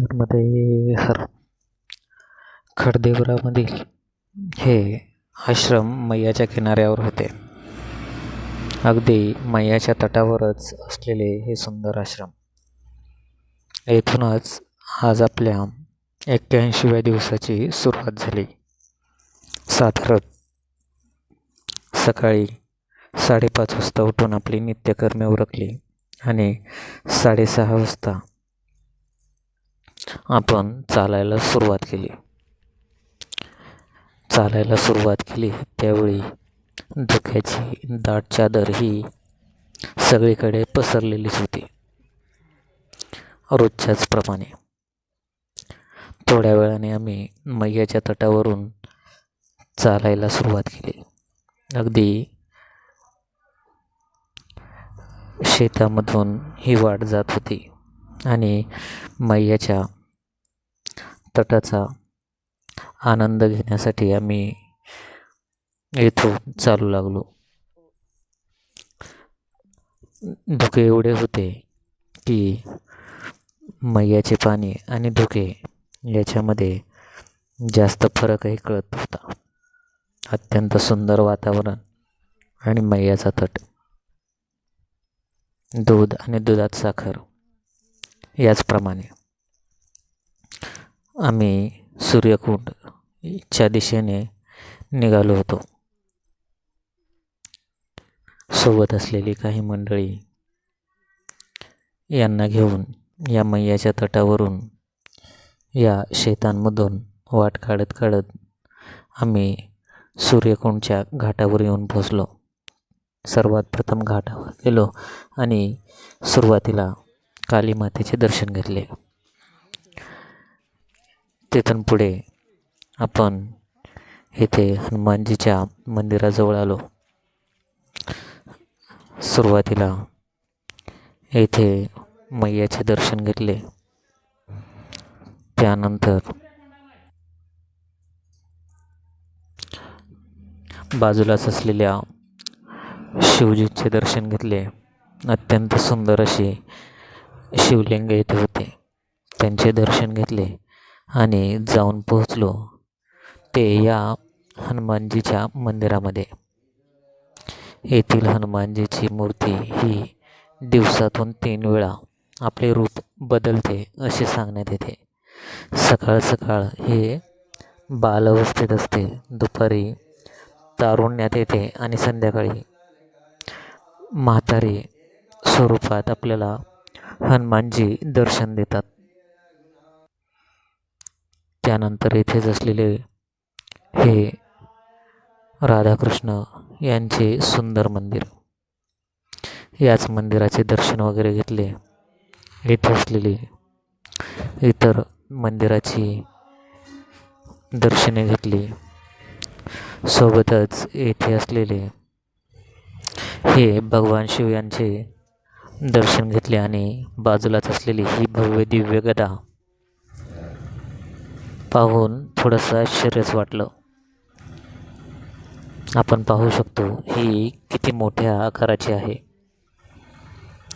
नर्मदे हर खडदेवरामधील हे आश्रम मैयाच्या किनाऱ्यावर होते. अगदी मैयाच्या तटावरच असलेले हे सुंदर आश्रम. येथूनच आज आपल्या एक्क्याऐंशीव्या दिवसाची सुरुवात झाली. साधारण सकाळी साडेपाच वाजता उठून आपली नित्यकर्मे उरकली आणि साडेसहा वाजता आपण चालायला सुरुवात केली. चालायला सुरुवात केली त्यावेळी धुक्याची दाट चादर ही सगळीकडे पसरलेलीच होती. रोजच्याच प्रमाणे. थोड्या वेळाने आम्ही मैयाच्या तटावरून चालायला सुरुवात केली. अगदी शेतामधून ही वाट जात होती. आणि मैयाच्या तटाचा आनंद घेण्यासाठी आम्ही येथून चालू लागलो. धुके एवढे होते की मैयाचे पाणी आणि धुके याच्यामध्ये जास्त फरकही कळत होता अत्यंत सुंदर वातावरण आणि मैयाचा तट. दूध आणि दुधात साखर. याचप्रमाणे आम्ही सूर्यकुंडच्या दिशेने निघालो होतो. सोबत असलेली काही मंडळी यांना घेऊन या मैयाच्या तटावरून या शेतांमधून वाट काढत काढत आम्ही सूर्यकुंडच्या घाटावर येऊन पोचलो सर्वात प्रथम घाटावर गेलो आणि सुरुवातीला काली मातेचे दर्शन घेतले. तिथून पुढे आपण येथे हनुमानजीच्या मंदिराजवळ आलो. सुरुवातीला येथे मैयाचे दर्शन घेतले. त्यानंतर बाजूलाच असलेल्या शिवजीचे दर्शन घेतले. अत्यंत सुंदर असे शिवलिंग येथे होते. त्यांचे दर्शन घेतले आणि जाऊन पोहोचलो. ते या हनुमानजीच्या मंदिरामध्ये. येथील हनुमानजीची मूर्ती ही दिवसातून तीन वेळा आपले रूप बदलते असे सांगण्यात येते. सकाळ सकाळ हे बालअवस्थेत असते. दुपारी तारुण्यात येते आणि संध्याकाळी म्हातारी स्वरूपात आपल्याला हनुमानजी दर्शन देतात. त्यानंतर येथेच असलेले हे राधाकृष्ण यांचे सुंदर मंदिर. याच मंदिराचे दर्शन वगैरे घेतले. येथे असलेली इतर मंदिराची दर्शने घेतली. सोबतच येथे असलेले हे भगवान शिव यांचे दर्शन घेतले आणि बाजूलाच असलेली ही भव्य दिव्य गदा पाहून थोडंसं आश्चर्यच वाटलं. आपण पाहू शकतो ही किती मोठ्या आकाराची आहे.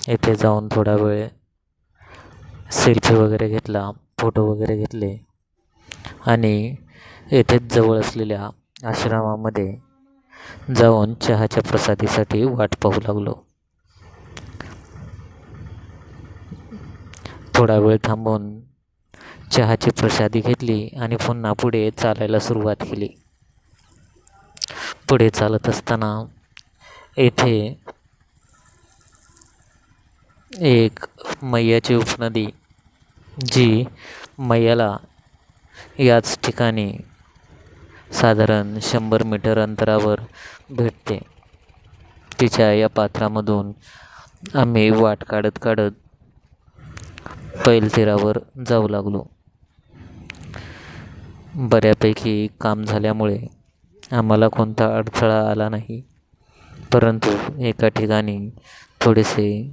येथे जाऊन थोडा वेळ सेल्फी वगैरे घेतला फोटो वगैरे घेतले आणि येथेच जवळ असलेल्या आश्रमामध्ये जाऊन चहाच्या प्रसादीसाठी वाट पाहू लागलो. थोडा वेळ थांबून चहाची प्रसादी घेतली आणि पुन्हा पुढे चालायला सुरुवात केली. पुढे चालत असताना येथे एक मैयाची उपनदी जी मैयाला याच ठिकाणी साधारण शंभर मीटर अंतरावर भेटते. तिच्या या पात्रामधून आम्ही वाट काढत काढत पैलतीरावर जाऊ लागलो. बऱ्यापैकी काम झाल्यामुळे आम्हाला कोणता अडथळा आला नाही. परंतु एका ठिकाणी थोडेसे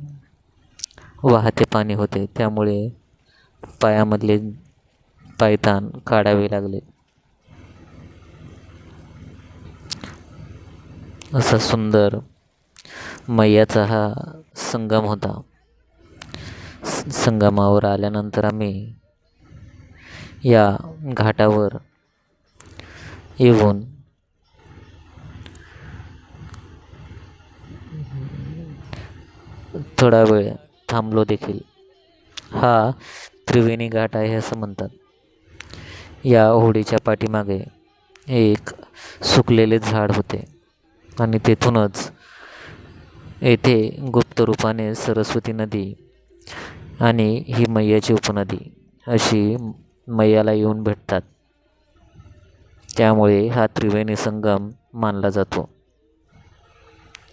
वाहते पाणी होते त्यामुळे पायामधले पायतान काढावे लागले. असा सुंदर मैयाचा हा संगम होता. संगमावर आल्यानंतर आम्ही या घाटावर येऊन थोडा वेळ थांबलो देखील. हा त्रिवेणी घाट आहे असं म्हणतात. या होडीच्या पाठीमागे एक सुकलेले झाड होते आणि तेथूनच येथे गुप्त रूपाने सरस्वती नदी आणि ही मैयाची उपनदी अशी मैयाला येऊन भेटतात. त्यामुळे हा त्रिवेणी संगम मानला जातो.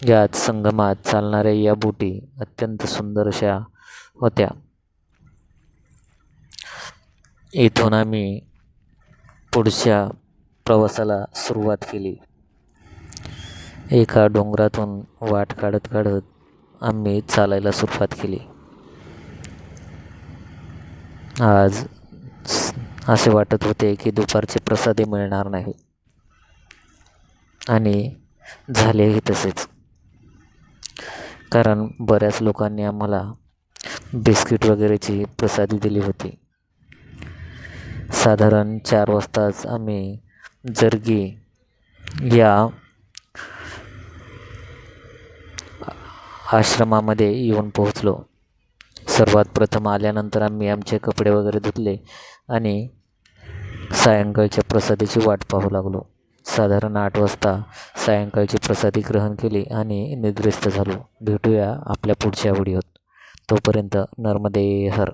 यात संगमात चालणाऱ्या या बोटी अत्यंत सुंदर अशा होत्या. इथून आम्ही पुढच्या प्रवासाला सुरुवात केली. एका डोंगरातून वाट काढत काढत आम्ही चालायला सुरुवात केली. आज असे वाटत होते की दुपारचे प्रसादही मिळणार नाही. आणि झालेही तसेच. कारण बऱ्याच लोकांनी आम्हाला बिस्किट वगैरेची प्रसादी दिली होती. साधारण चार वाजताच आम्ही जर्गी या आश्रमामध्ये येऊन पोहोचलो. सर्वात प्रथम आल्यानंतर आम्ही आमचे कपडे वगैरे धुतले आणि सायंकाळच्या प्रसादाची वाट पाहू लागलो. साधारण आठ वाजता सायंकाळची प्रसादी ग्रहण केली आणि निद्रिस्त झालो. भेटूया आपल्या पुढच्या व्हिडिओत. तोपर्यंत नर्मदे हर.